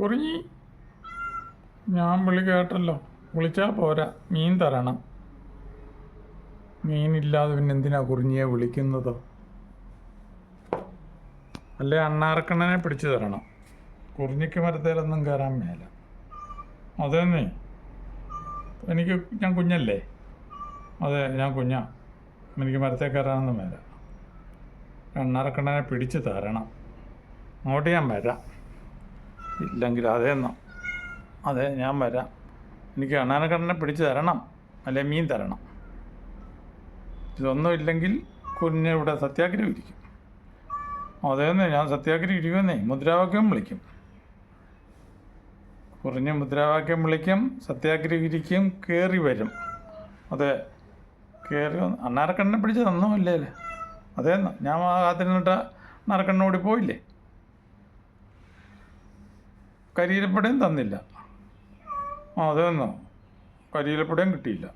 കുറിഞ്ഞി. ഞാൻ വിളി കേട്ടല്ലോ. വിളിച്ചാൽ പോരാ. മീൻ തരണം. മീനില്ലാതെ പിന്നെ എന്തിനാ കുറിഞ്ഞിയെ വിളിക്കുന്നത്? അല്ലെ അണ്ണാർക്കണ്ണനെ പിടിച്ചു തരണം. കുറിഞ്ഞിക്ക് മരത്തേലൊന്നും കയറാൻ മേല. അതെന്നേ. എനിക്ക് ഞാൻ കുഞ്ഞല്ലേ? അതെ ഞാൻ കുഞ്ഞാ. എനിക്ക് മരത്തെ കയറാനൊന്നും മേല. അണ്ണാർക്കണ്ണനെ പിടിച്ചു തരണം. അങ്ങോട്ട് ഞാൻ വരാം. ഇല്ലെങ്കിൽ അതേന്നോ അതെ ഞാൻ വരാം. എനിക്ക് അണ്ണാനക്കണ്ണനെ പിടിച്ച് തരണം. അല്ലെ മീൻ തരണം. ഇതൊന്നും ഇല്ലെങ്കിൽ കുഞ്ഞിവിടെ സത്യാഗ്രഹം ഇരിക്കും. അതേന്നേ ഞാൻ സത്യാഗ്രഹം ഇരിക്കുമെന്നേ. മുദ്രാവാക്യം വിളിക്കും. കുറഞ്ഞ മുദ്രാവാക്യം വിളിക്കും. സത്യാഗ്രഹം ഇരിക്കും. കയറി വരും. അതെ കയറി വന്ന് അണ്ണാരക്കണ്ണനെ പിടിച്ച് തന്നല്ലേ അതേന്നോ ഞാൻ ആ കാത്തിരുന്നിട്ട് അണ്ണാരക്കണ്ണോടി പോയില്ലേ? കരിയിലപ്പടയും തന്നില്ല. ആ അതെന്നോ കരിയിലപ്പടയും കിട്ടിയില്ല.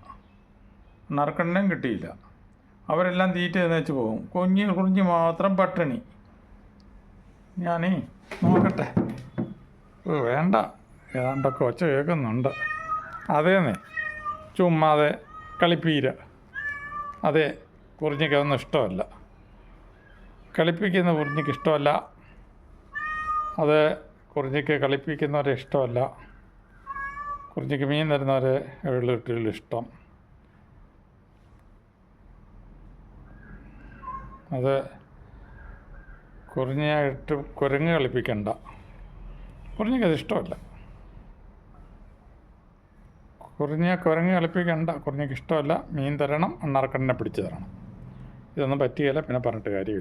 നറുക്കണ്ണയും കിട്ടിയില്ല. അവരെല്ലാം തീറ്റ വെച്ച് പോകും. കുഞ്ഞി കുഞ്ഞ് മാത്രം പട്ടിണി. ഞാനേ നോക്കട്ടെ. വേണ്ട. ഏതാണ്ടൊക്കെ ഒച്ച കേൾക്കുന്നുണ്ട്. അതേന്നെ ചുമ്മാതെ കളിപ്പീര. അതെ കുറിഞ്ഞിക്ക് അതൊന്നും ഇഷ്ടമല്ല. കളിപ്പിക്കുന്ന കുറിഞ്ഞിക്ക് ഇഷ്ടമല്ല. അത് കുറിഞ്ഞിക്ക് കളിപ്പിക്കുന്നവരെ ഇഷ്ടമല്ല. കുറിഞ്ഞിക്ക് മീൻ തരുന്നവരെ വീട്ടിൽ ഇഷ്ടം. അത് കുറിഞ്ഞായിട്ട് കുരങ്ങ് കളിപ്പിക്കണ്ട. കുറിഞ്ഞിക്ക് അത് ഇഷ്ടമല്ല. കുറിഞ്ഞ കുരങ്ങ് കളിപ്പിക്കണ്ട. കുറിഞ്ഞിക്ക് ഇഷ്ടമല്ല. മീൻ തരണം അണ്ണാർക്കണ്ണനെ പിടിച്ചു തരണം. ഇതൊന്നും പറ്റിയല്ല. പിന്നെ പറഞ്ഞിട്ട് കാര്യമില്ല.